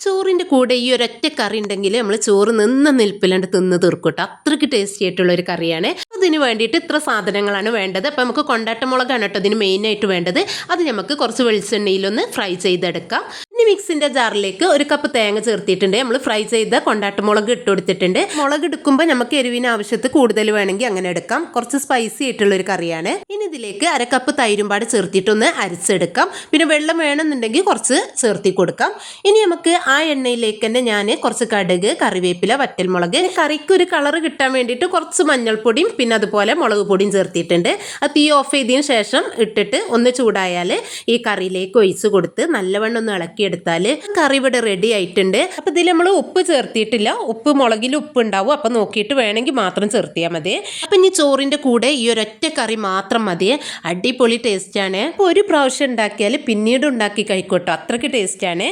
ചോറിന്റെ കൂടെ ഈ ഒരൊറ്റ കറി ഉണ്ടെങ്കിൽ നമ്മൾ ചോറ് നിന്ന് നിൽപ്പിലാണ്ട് തിന്ന് തീർക്കൂട്ടോ. അത്രയ്ക്ക് ടേസ്റ്റി ആയിട്ടുള്ള ഒരു കറിയാണ്. അതിന് വേണ്ടിയിട്ട് ഇത്ര സാധനങ്ങളാണ് വേണ്ടത്. അപ്പം നമുക്ക് കൊണ്ടാട്ടമുളകാണ് കേട്ടോ ഇതിന് മെയിനായിട്ട് വേണ്ടത്. അത് നമുക്ക് കുറച്ച് വെളിച്ചെണ്ണയിലൊന്ന് ഫ്രൈ ചെയ്തെടുക്കാം. മിക്സിന്റെ ജാറിലേക്ക് ഒരു കപ്പ് തേങ്ങ ചേർത്തിട്ടുണ്ട്. നമ്മൾ ഫ്രൈ ചെയ്ത കൊണ്ടാട്ടമുളക് ഇട്ട് കൊടുത്തിട്ടുണ്ട്. മുളക് എടുക്കുമ്പോൾ നമുക്ക് എരിവിന് ആവശ്യത്ത് കൂടുതൽ വേണമെങ്കിൽ അങ്ങനെ എടുക്കാം. കുറച്ച് സ്പൈസി ആയിട്ടുള്ള ഒരു കറിയാണ്. ഇനി ഇതിലേക്ക് അര കപ്പ് തൈരുംപാട് ചേർത്തിട്ടൊന്ന് അരച്ചെടുക്കാം. പിന്നെ വെള്ളം വേണമെന്നുണ്ടെങ്കിൽ കുറച്ച് ചേർത്തി കൊടുക്കാം. ഇനി നമുക്ക് ആ എണ്ണയിലേക്ക് തന്നെ ഞാൻ കുറച്ച് കടുക് കറിവേപ്പില വറ്റൽമുളക്. കറിക്ക് ഒരു കളർ കിട്ടാൻ വേണ്ടിയിട്ട് കുറച്ച് മഞ്ഞൾപ്പൊടിയും പിന്നെ അതുപോലെ മുളക് പൊടിയും ചേർത്തിട്ടുണ്ട്. അത് തീ ഓഫ് ചെയ്തതിന് ശേഷം ഇട്ടിട്ട് ഒന്ന് ചൂടായാൽ ഈ കറിയിലേക്ക് ഒഴിച്ച് കൊടുത്ത് നല്ലവണ്ണം ഒന്ന് ഇളക്കിയെടുത്താൽ കറി ഇവിടെ റെഡി ആയിട്ടുണ്ട്. അപ്പോൾ ഇതിൽ നമ്മൾ ഉപ്പ് ചേർത്തിയിട്ടില്ല. ഉപ്പ് മുളകിൽ ഉപ്പ് ഉണ്ടാവും. അപ്പോൾ നോക്കിയിട്ട് വേണമെങ്കിൽ മാത്രം ചേർത്തിയാൽ മതി. അപ്പം ഇനി ചോറിന്റെ കൂടെ ഈ ഒരൊറ്റ കറി മാത്രം മതി. അടിപൊളി ടേസ്റ്റാണ് അപ്പോൾ ഒരു പ്രാവശ്യം ഉണ്ടാക്കിയാൽ പിന്നീട് ഉണ്ടാക്കി കഴിക്കോട്ടോ. അത്രയ്ക്ക് ടേസ്റ്റാണ്